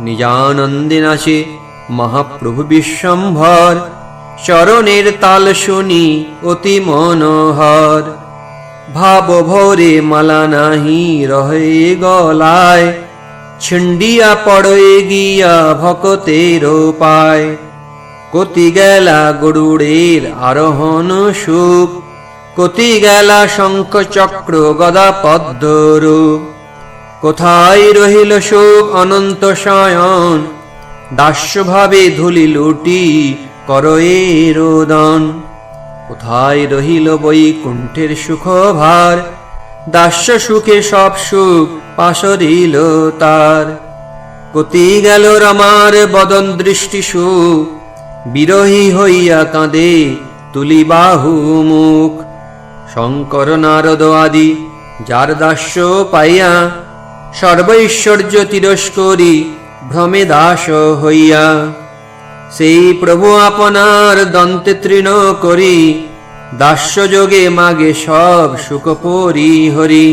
নিজানন্দে নাচে মহাপ্রভু বিশ্বম্ভর, চরণের তাল শুনি অতি মনোহর। ভাব ভোরে মালা নাহি রহে গলায় ছিন্ডিয়া পড়ে গিয়া ভকতের পায় কতি গেলা গরুড়ের আরোহণ সুখ কতি গেলা শঙ্খ চক্র গদা পদ্মরূপ। কোথায় রহিল সুখ অনন্ত শয়ন দাস্যভাবে ধুলি লুটি করয়ে রোদন। কোথায় রহিল বৈকুণ্ঠের সুখ ভার দাস্য সুখে সব সুখ পাশরিল তার। কতি গেল রমার বদন দৃষ্টি সুখ। বিরহী হইয়া কাঁদে তুলি বাহু মুখ। শঙ্কর নারদ আদি যার দাস্য পাইয়া সর্বৈশ্বর্য তিরস্করি ভ্রমে দাস হইয়া। সেই প্রভু আপনার দন্তে তৃণ করি দাস্যযোগে মাগে সব সুখ পরি হরি